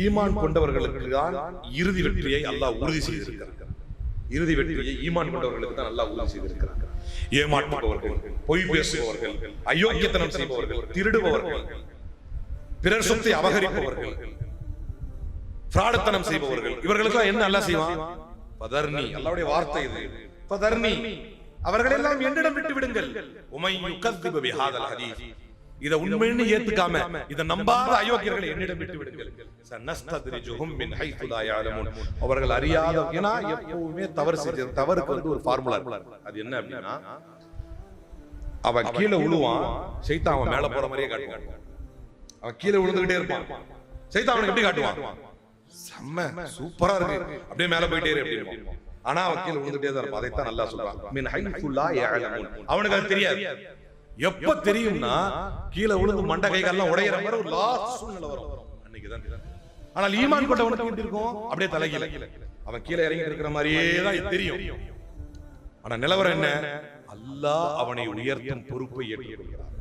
ஈமான் கொண்டவர்களுக்கு தான் இறுதி வெற்றியை அல்லாஹ் உறுதி செய்திருக்கிறார் இறுதி வெற்றியை ஈமான் கொண்டவர்களுக்கு தான் அல்லாஹ் உறுதி செய்திருக்கிறார் ஏமாற்றுபவர்கள் பொய் பேசுபவர்கள் அயோக்கியத்தனம் செய்பவர்கள் திருடுபவர்கள் பிறர் சொத்தை அபகரிப்பவர்கள் பிராடத்தனம் செய்பவர்கள். இவர்களுக்கு என்ன அல்லாஹ் செய்வான்? பதர்னி அல்லாஹ்வுடைய வார்த்தை இது. பதர்னி அவர்கள் எல்லாம் என்னிடம் விட்டு விடுங்கள் உமை யுகத்திப பிஹாதல் ஹதீஸ். இத உண்மைன்னு ஏத்துக்காம இத நம்பாத அயோக்கியர்களை என்னிடம் விட்டு விடுங்கள். அவர்கள் அறியாத ஏன்னா எப்பவுமே தவறு செஞ்ச தவறுக்கு வந்து ஒரு ஃபார்முலா இருக்கு. அது என்ன அப்படின்னா அவன் கீழே விழுவான் சைத்தான் அவன் மேல போற மாதிரியே காட்டுவான். அவன் கீழே விழுந்துகிட்டே இருப்பான். சைத்தான் அவனுக்கு எப்படி காட்டுவான்? செம்ம சூப்பரா இருக்கு. அப்படியே மேல போயிட்டே இரு அப்படின்னு ஆனா அவன் கீழே விழுந்துட்டே தான் இருப்பான். அதைத்தான் நல்லா சொல்றான். அவனுக்கு அது தெரியாது. எப்ப தெரியும்னா கீழே விழுந்து மண்டை கைகால்லாம் உடையிற மாதிரி ஒரு லாஸ்ட் சூழ்நிலை வரும். அன்னைக்குதான் ஆனால் ஈமான் கொண்டவனுக்கு எப்படி இருக்கும் அப்படியே தலைகீழ. அவன் கீழே இறங்கி இருக்கிற மாதிரியே தான் தெரியும். ஆனா நிலவரம் என்ன? அல்லாஹ் அவனை உயர்த்தும் பொறுப்பை ஏற்றுக்கொள்கிறான்.